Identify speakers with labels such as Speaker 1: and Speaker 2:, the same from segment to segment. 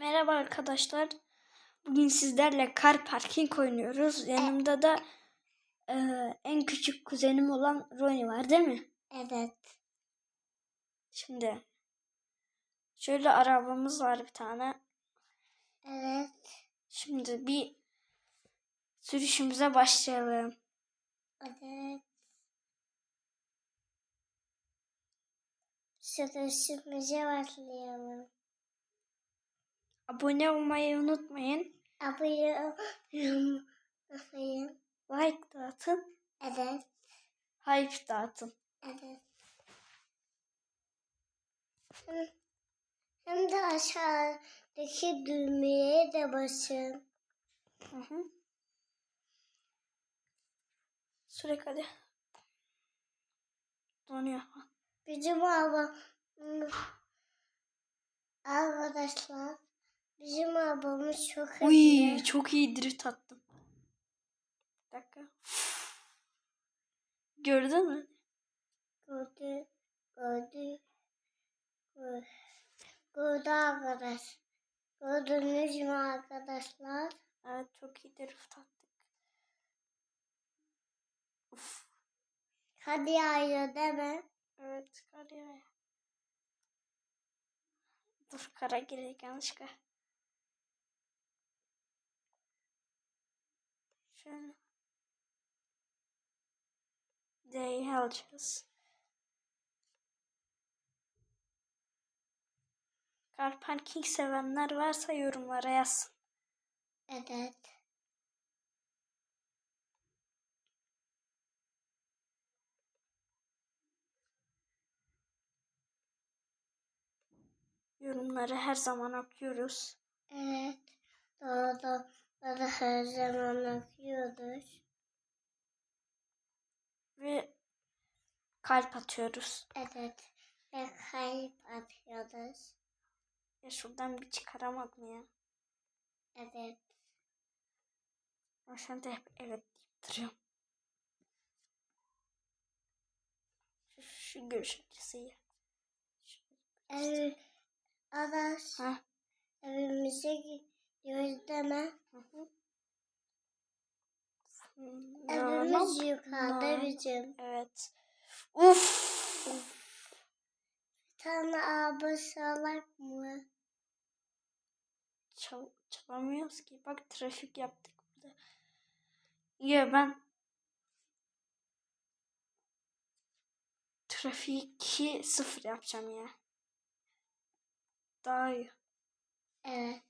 Speaker 1: Merhaba arkadaşlar. Bugün sizlerle kar parking oynuyoruz. Yanımda da e, en küçük kuzenim olan Roni var değil mi?
Speaker 2: Evet.
Speaker 1: Şimdi şöyle arabamız var bir tane.
Speaker 2: Evet.
Speaker 1: Şimdi bir sürüşümüze başlayalım.
Speaker 2: Evet. Sürüşümüze başlayalım.
Speaker 1: Abone olmayı unutmayın.
Speaker 2: Abone olmayın.
Speaker 1: Like dağıtın.
Speaker 2: Evet.
Speaker 1: Hype dağıtın.
Speaker 2: Evet. Hem, de aşağıdaki düğmeye de basın.
Speaker 1: Hı hı. Sürekli hadi. Donuyor.
Speaker 2: Bizim araba arkadaşlar bizim arabamız çok hızlı.
Speaker 1: Uy çok iyi drift attım. Bir dakika. Gördün mü?
Speaker 2: Gördü, gördü, gördü, arkadaş. Gördünüz mü arkadaşlar?
Speaker 1: Evet çok iyi drift attık. Uf.
Speaker 2: Hadi yağıyor değil mi?
Speaker 1: Evet kar yağıyor. Dur kara girdik yanlışlıkla. Şöyle. D'yi alacağız. Kar parking sevenler varsa yorumlara yazsın.
Speaker 2: Evet.
Speaker 1: Yorumları her zaman okuyoruz.
Speaker 2: Evet. Doğru, doğru her zaman okuyoruz.
Speaker 1: Ve kalp atıyoruz.
Speaker 2: Evet. Ve kayıp atıyoruz.
Speaker 1: Ya şuradan bir çıkaramadım ya.
Speaker 2: Evet.
Speaker 1: Ama sen de hep evet deyip duruyorum. Şu, şu görüş açısı. Şu-
Speaker 2: Ev, Adaş,
Speaker 1: Ha?
Speaker 2: evimize gidiyoruz deme.
Speaker 1: Hı hı.
Speaker 2: Evimiz yukarıda
Speaker 1: No.
Speaker 2: bizim.
Speaker 1: Evet. Uf.
Speaker 2: Bir tane araba salak mı?
Speaker 1: Çal çalamıyoruz ki. Bak trafik yaptık burada. Ya ben trafiği sıfır yapacağım ya. Daha iyi.
Speaker 2: Evet.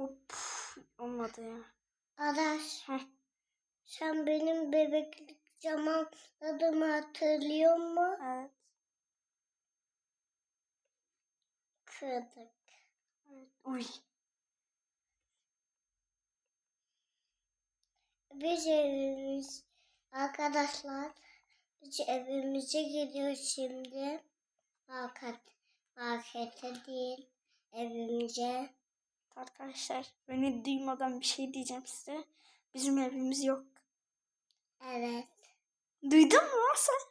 Speaker 1: Hop. Olmadı ya.
Speaker 2: Adaş,
Speaker 1: Heh.
Speaker 2: sen benim bebeklik zamanlarımı hatırlıyor musun?
Speaker 1: Evet.
Speaker 2: Kırdık.
Speaker 1: evet. Uy.
Speaker 2: Biz evimiz, arkadaşlar, biz evimize gidiyoruz şimdi. Market, markete değil, evimize.
Speaker 1: Arkadaşlar beni duymadan bir şey diyeceğim size. Bizim evimiz yok.
Speaker 2: Evet.
Speaker 1: Duydun mu lan sen?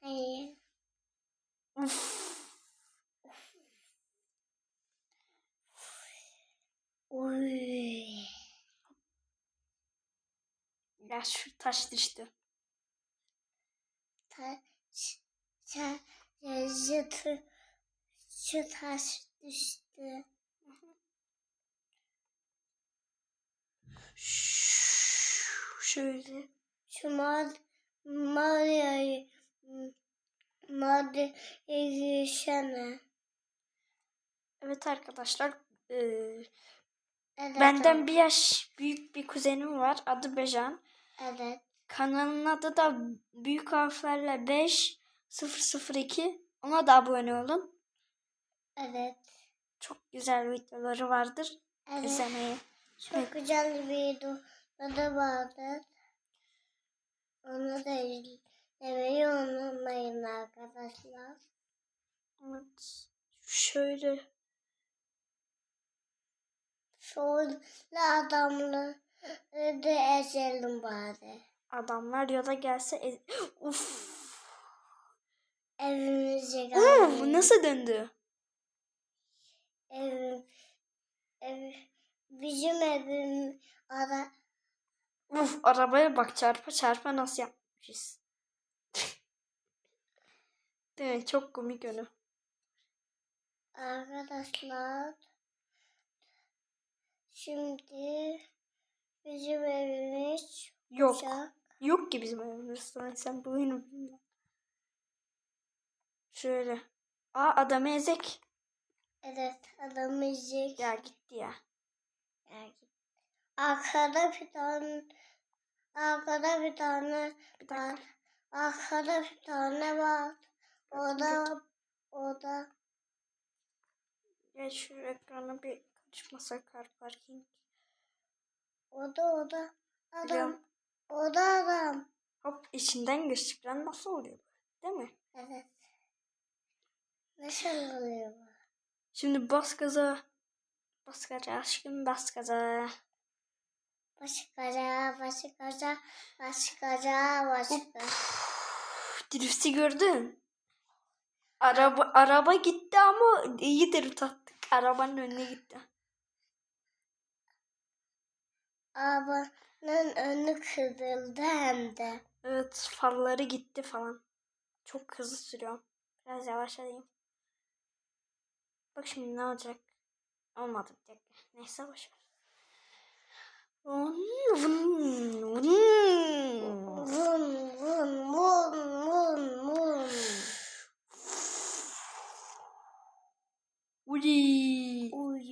Speaker 2: Hayır.
Speaker 1: Uf.
Speaker 2: Uy.
Speaker 1: Ya şu taş düştü.
Speaker 2: Ta, ş, ta, şu, şu, şu taş düştü.
Speaker 1: Şöyle.
Speaker 2: Şu mad, Maria'yı, Maria'yı yürüsene.
Speaker 1: Evet arkadaşlar. eee,
Speaker 2: Evet,
Speaker 1: benden bir yaş büyük bir kuzenim var. Adı Bejan.
Speaker 2: Evet.
Speaker 1: Kanalın adı da büyük harflerle 5002. Ona da abone olun.
Speaker 2: Evet.
Speaker 1: Çok güzel videoları vardır.
Speaker 2: Evet.
Speaker 1: İzlemeyi.
Speaker 2: Çok güzel bir videoda vardı. Onu da izlemeyi unutmayın arkadaşlar.
Speaker 1: Evet. Şöyle.
Speaker 2: Şöyle adamları da ezelim bari.
Speaker 1: Adamlar yola gelse ez- Uf.
Speaker 2: Evimize
Speaker 1: Uf,
Speaker 2: geldik.
Speaker 1: nasıl döndü?
Speaker 2: Evim, ev, bizim evim ara,
Speaker 1: Uf arabaya bak çarpa çarpa nasıl yapmışız. Değil? Çok komik önü.
Speaker 2: arkadaşlar. Şimdi bizim evimiz
Speaker 1: Yok.
Speaker 2: uçak.
Speaker 1: Yok ki bizim evimizde. Sen- Sen bu oyunu. Şöyle. Aa adamı ezek.
Speaker 2: Evet adamımız
Speaker 1: Ya gitti ya.
Speaker 2: Arkada bir tane arkada bir tane
Speaker 1: Bir
Speaker 2: var. Arkada bir tane var. O da o da
Speaker 1: Gel şu ekrana bir karışmasa kar parking.
Speaker 2: o da o da adam.
Speaker 1: Biliyorum.
Speaker 2: O da adam.
Speaker 1: Hop içinden gözüklen nasıl oluyor? bu? Değil mi?
Speaker 2: Evet. Nasıl oluyor bu?
Speaker 1: Şimdi bas gaza. Bas gaza aşkım bas gaza.
Speaker 2: Başkaca, başkaca, başkaca, başka.
Speaker 1: Drifti gördün. Araba araba gitti ama iyi drift attık. Arabanın önüne gitti.
Speaker 2: Arabanın önü kırıldı hem de.
Speaker 1: Evet farları gitti falan. Çok hızlı sürüyorum. Biraz yavaşlayayım. Bak şimdi ne olacak? Olmadı bir dakika. Neyse boş ver. Uli.
Speaker 2: Uy.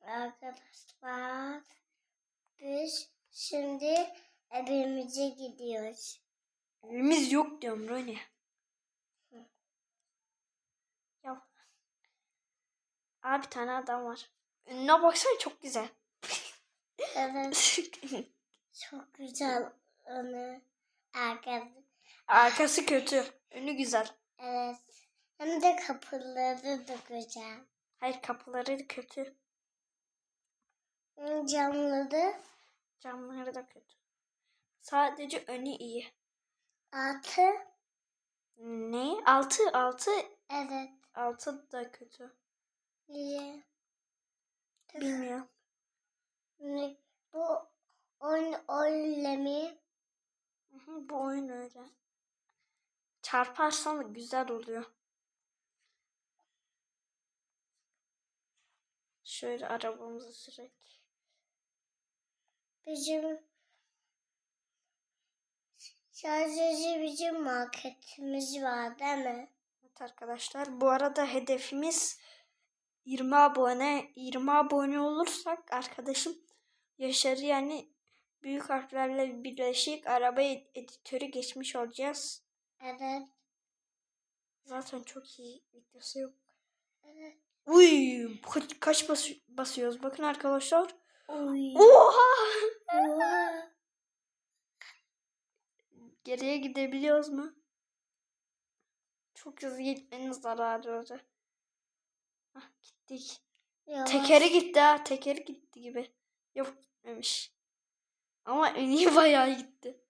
Speaker 2: Arkadaşlar biz şimdi evimize gidiyoruz.
Speaker 1: Evimiz yok diyorum Roni. Ya. Aa bir tane adam var. Önüne baksana çok güzel.
Speaker 2: Evet çok güzel onu arkadaşlar.
Speaker 1: Arkası kötü. Önü güzel.
Speaker 2: Evet hem de kapıları da güzel.
Speaker 1: Hayır kapıları kötü.
Speaker 2: Camları
Speaker 1: Camları da kötü. Sadece önü iyi.
Speaker 2: altı
Speaker 1: Ne? Altı, altı,
Speaker 2: evet
Speaker 1: altı da kötü.
Speaker 2: İyi.
Speaker 1: Bilmiyorum.
Speaker 2: Bu oyun öyle mi?
Speaker 1: Bu oyun öyle. Çarparsan güzel oluyor. Şöyle arabamızı sürek.
Speaker 2: Bizim sadece bizim marketimiz var değil mi?
Speaker 1: Evet arkadaşlar. Bu arada hedefimiz 20 abone. 20 abone olursak arkadaşım Yaşar'ı yani büyük harflerle birleşik araba ed- editörü geçmiş olacağız.
Speaker 2: Evet.
Speaker 1: Zaten çok iyi videosu yok.
Speaker 2: Evet.
Speaker 1: Uy, kaç, kaç bas- basıyoruz? Bakın arkadaşlar.
Speaker 2: Uy.
Speaker 1: Oha!
Speaker 2: Oha.
Speaker 1: Geriye gidebiliyoruz mu? Çok hızlı gitmenin zararı olacak. Hah, gittik.
Speaker 2: Yavaş.
Speaker 1: Tekeri gitti ha. Tekeri gitti gibi. Yok gitmemiş. Ama en iyi bayağı gitti.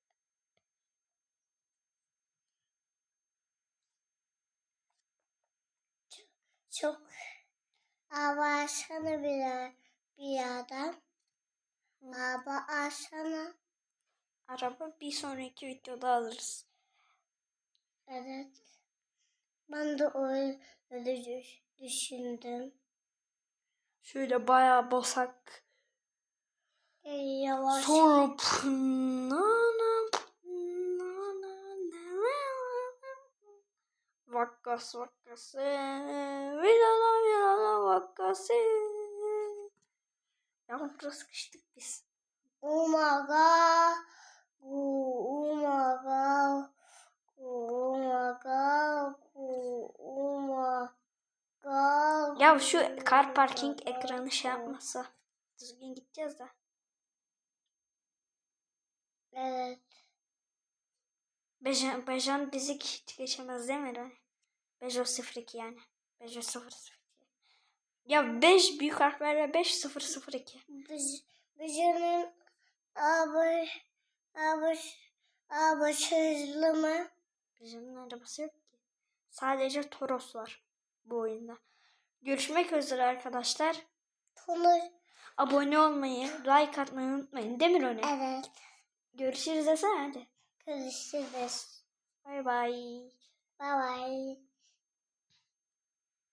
Speaker 2: Çok avaşana bir, bir adam. Araba aşana.
Speaker 1: Araba bir sonraki videoda alırız.
Speaker 2: Evet. Ben de öyle düş- düşündüm.
Speaker 1: Şöyle bayağı basak.
Speaker 2: Ee, Yavaş.
Speaker 1: Sonra Vakkas vakkası. Vilala vilala vakkası. Ya burada sıkıştık biz.
Speaker 2: Umaga. Umaga. Umaga. Umaga.
Speaker 1: Ya şu car parking ekranı şey yapmasa. Düzgün gideceğiz de.
Speaker 2: Evet.
Speaker 1: Bejan, Bejan bizi geçemez değil mi? Bejo 02 yani. Bejo 002. Ya 5 büyük harflerle 5 002.
Speaker 2: Biz, bizim Abi, abi, abi hızlı mı?
Speaker 1: Bizim arabası yok ki. Sadece Toros var bu oyunda. Görüşmek üzere arkadaşlar.
Speaker 2: Tonu,
Speaker 1: Abone olmayı, like atmayı unutmayın. Değil mi Rone?
Speaker 2: evet.
Speaker 1: Görüşürüz desene hadi.
Speaker 2: Görüşürüz.
Speaker 1: Bay bay.
Speaker 2: Bye bye.